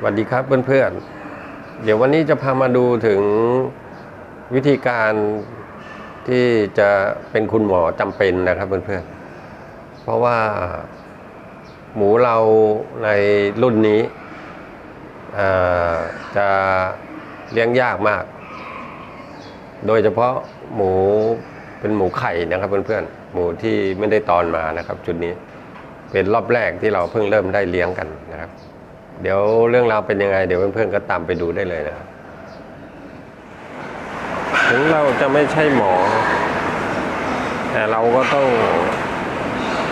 สวัสดีครับเพื่อนๆ เดี๋ยววันนี้จะพามาดูถึงวิธีการที่จะเป็นคุณหมอจำเป็นนะครับเพื่อนๆ เพราะว่าหมูเราในรุ่นนี้จะเลี้ยงยากมาก โดยเฉพาะหมูเป็นหมูไข่นะครับเพื่อนๆ หมูที่ไม่ได้ตอนมานะครับ จุดนี้เป็นรอบแรกที่เราเพิ่งเริ่มได้เลี้ยงกันนะครับ เดี๋ยวเรื่องราวเป็นยังไง เดี๋ยวเพื่อนๆก็ตามไปดูได้เลยนะครับถึงเราจะไม่ใช่หมอ แต่เราก็ต้อง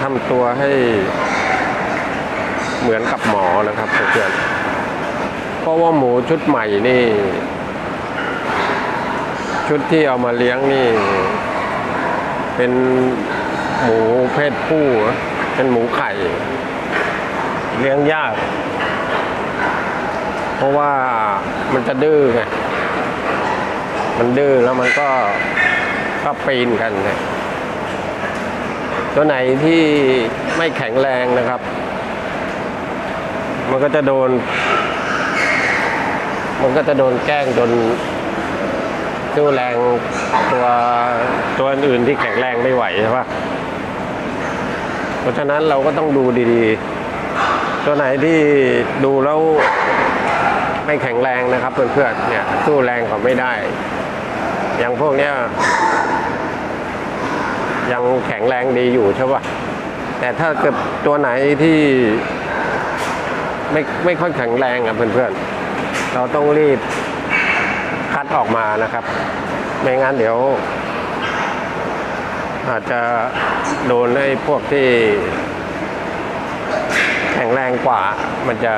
ทำตัวให้เหมือนกับหมอนะครับเพื่อนเพราะว่าหมูชุดใหม่นี่ ชุดที่เอามาเลี้ยงนี่ เป็นหมูเพศผู้ เป็นหมูไข่ เลี้ยงยาก เพราะว่ามันจะดื้อไง มันดื้อแล้วมันก็ก็ปีนกันนะตัวไหนที่ไม่แข็งแรงนะครับ มันก็จะโดน มันก็จะโดนแกล้งจนสู้แรงตัวตัวอื่นที่แข็งแรงไม่ไหวใช่ปะเพราะฉะนั้นเราก็ต้องดูดีๆ ตัวไหนที่ดูแล้วไม่แข็งแรงนะครับเพื่อนๆเนี่ยสู้แรงเขาไม่ได้ อย่างพวกเนี้ยยังแข็งแรงดีอยู่ใช่ป่ะแต่ถ้าเกิดตัวไหนที่ไม่ไม่ค่อยแข็งแรงอะเพื่อนๆ เราต้องรีบคัดออกมานะครับ ไม่งั้นเดี๋ยว อาจจะโดนไอ้พวกที่ แข็งแรงกว่า มันจะ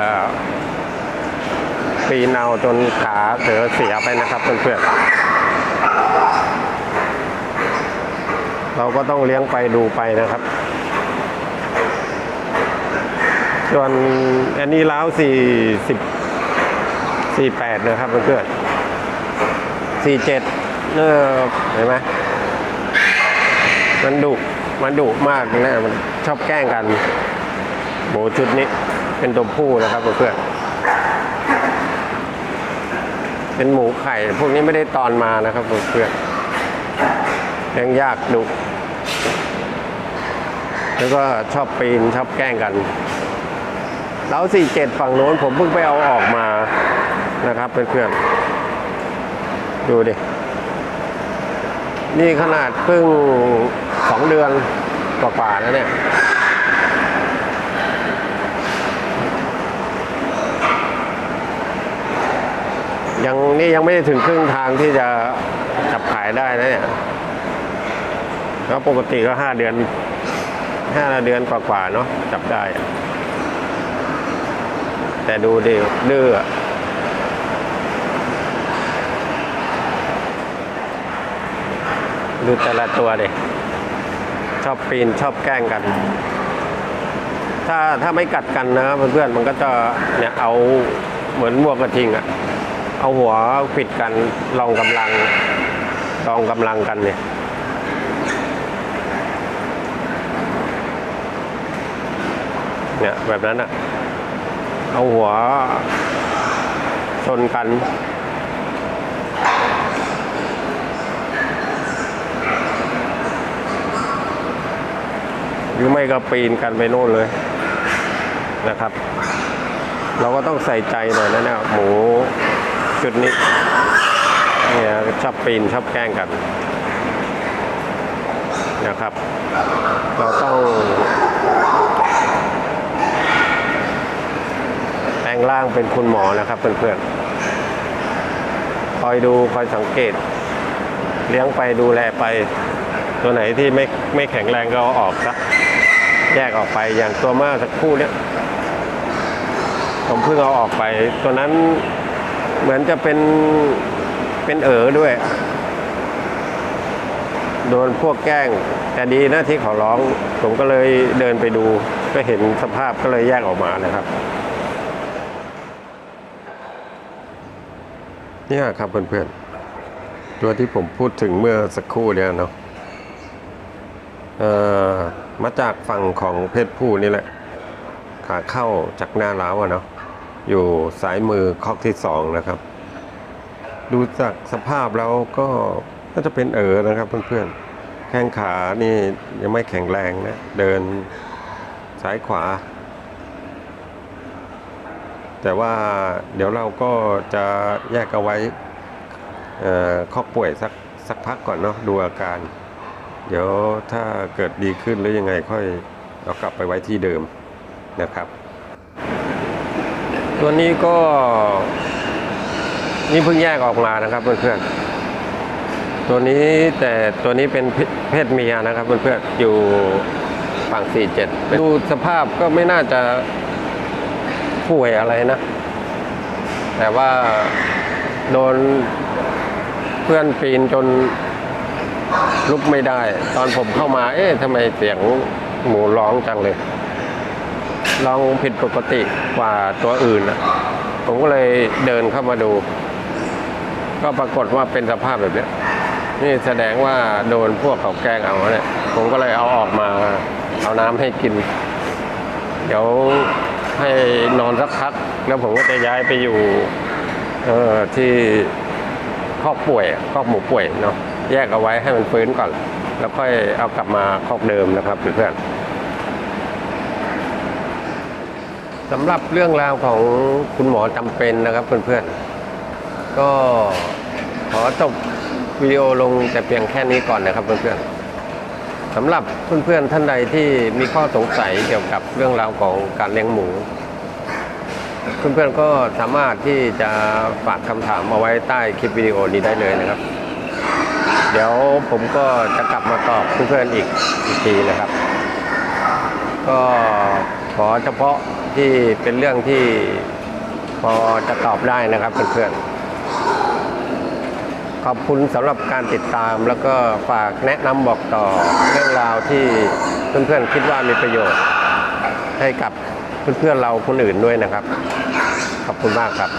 ปีนเอาจนขาเสือเสียไปนะครับเพื่อนๆเราก็ต้องเลี้ยงไปดูไปนะครับ ส่วนอันนี้ล้าวสี่สิบสี่แปดนะครับเพื่อนๆสี่เจ็ดเนอเห็นไหมมันดุมันดุมากนะมันชอบแกล้งกัน หมูชุดนี้เป็นตัวผู้นะครับเพื่อนเป็นหมูไข่ พวกนี้ไม่ได้ตอนมานะครับเพื่อนๆเลี้ยงยากดุแล้วก็ชอบปีนชอบแกล้งกันแล้วสี่เจ็ดฝั่งโน้นผมเพิ่งไปเอาออกมานะครับเพื่อนๆดูดิ นี่ขนาดเพิ่งสองเดือนกว่าๆแล้วเนี่ย ยังนี่ยังไม่ได้ถึงครึ่งทางที่จะจับขายได้นะเนี่ยแล้วปกติก็ห้าเดือนห้าเดือนกว่าๆเนาะจับได้ แต่ดูดิดื้อดูแต่ละตัวเดิชอบปีนชอบแกล้งกัน ถ้าถ้าไม่กัดกันนะเพื่อนๆมันก็จะเนี่ยเอาเหมือนวัวกระทิงอะ เอาหัวปิดกันลองกำลังลองกำลังกันเนี่ยเนี่ยแบบนั้นอะเอาหัวชนกันหรือไม่ก็ปีนกันไปโน่นเลยนะครับ เราก็ต้องใส่ใจหน่อยนะเนี่ยหมู ชุดนี้เนี่ยชอบปีนชอบแกล้งกันนะครับ เราต้องแปลงร่างเป็นคุณหมอนะครับเพื่อนๆคอยดูคอยสังเกต เลี้ยงไปดูแลไป ตัวไหนที่ไม่ไม่แข็งแรงก็เอาออกซะแยกออกไปอย่างตัวเมื่อสักครู่เนี้ยผมเพิ่งเอาออกไปตัวนั้น เหมือนจะเป็นเป็นเอ๋อด้วย โดนพวกแกล้ง แต่ดีนะที่เขาร้อง ผมก็เลยเดินไปดู ก็เห็นสภาพก็เลยแยกออกมานะครับ เนี่ยครับเพื่อนๆ ตัวที่ผมพูดถึงเมื่อสักครู่เนี่ยเนาะมาจากฝั่งของเพศผู้นี่แหละ ขาเข้าจากหน้าล้าวอะเนาะ อยู่สายมือคอกที่สองนะครับ ดูจากสภาพแล้วก็น่าจะเป็นเอ๋อนะครับเพื่อนๆ แข้งขานี่ยังไม่แข็งแรงนะ เดินซ้ายขวา แต่ว่าเดี๋ยวเราก็จะแยกเอาไว้เอ่อคอกป่วยสักสักพักก่อนเนาะดูอาการ เดี๋ยวถ้าเกิดดีขึ้นหรือยังไงค่อยเอากลับไปไว้ที่เดิมนะครับ ตัวนี้ก็ นี่เพิ่งแยกออกมานะครับเพื่อนๆ ตัวนี้แต่ตัวนี้เป็นเพศเมียนะครับเพื่อนๆ อยู่ฝั่ง 47 ดูสภาพก็ไม่น่าจะป่วยอะไรนะ แต่ว่าโดนเพื่อนปีนจนลุกไม่ได้ ตอนผมเข้ามา เอ๊ะทำไมเสียงหมูร้องจังเลย ร้องผิดปกติกว่าตัวอื่นนะผมก็เลยเดินเข้ามาดู ก็ปรากฏว่าเป็นสภาพแบบนี้นี่แสดงว่าโดนพวกเขาแกล้งเอาเนี่ยผมก็เลยเอาออกมาเอาน้ำให้กิน เดี๋ยวให้นอนสักพัก แล้วผมก็จะย้ายไปอยู่เออที่คอกป่วยอะคอกหมูป่วยเนาะแยกเอาไว้ให้มันฟื้นก่อน แล้วค่อยเอากลับมาคอกเดิมนะครับเพื่อนๆ สำหรับเรื่องราวของคุณหมอจำเป็นนะครับเพื่อนๆ ก็ขอจบวิดีโอลงแต่เพียงแค่นี้ก่อนนะครับเพื่อนๆสำหรับเพื่อนๆท่านใดที่มีข้อสงสัยเกี่ยวกับเรื่องราวของการเลี้ยงหมู เพื่อนๆก็สามารถที่จะฝากคำถามเอาไว้ใต้คลิปวิดีโอนี้ได้เลยนะครับ เดี๋ยวผมก็จะกลับมาตอบเพื่อนๆอีกอีกทีนะครับ ก็ขอเฉพาะ ที่เป็นเรื่องที่พอจะตอบได้นะครับเพื่อนๆขอบคุณสำหรับการติดตามแล้วก็ฝากแนะนำบอกต่อเรื่องราวที่เพื่อนๆคิดว่ามีประโยชน์ให้กับเพื่อนๆเราคนอื่นด้วยนะครับ ขอบคุณมากครับ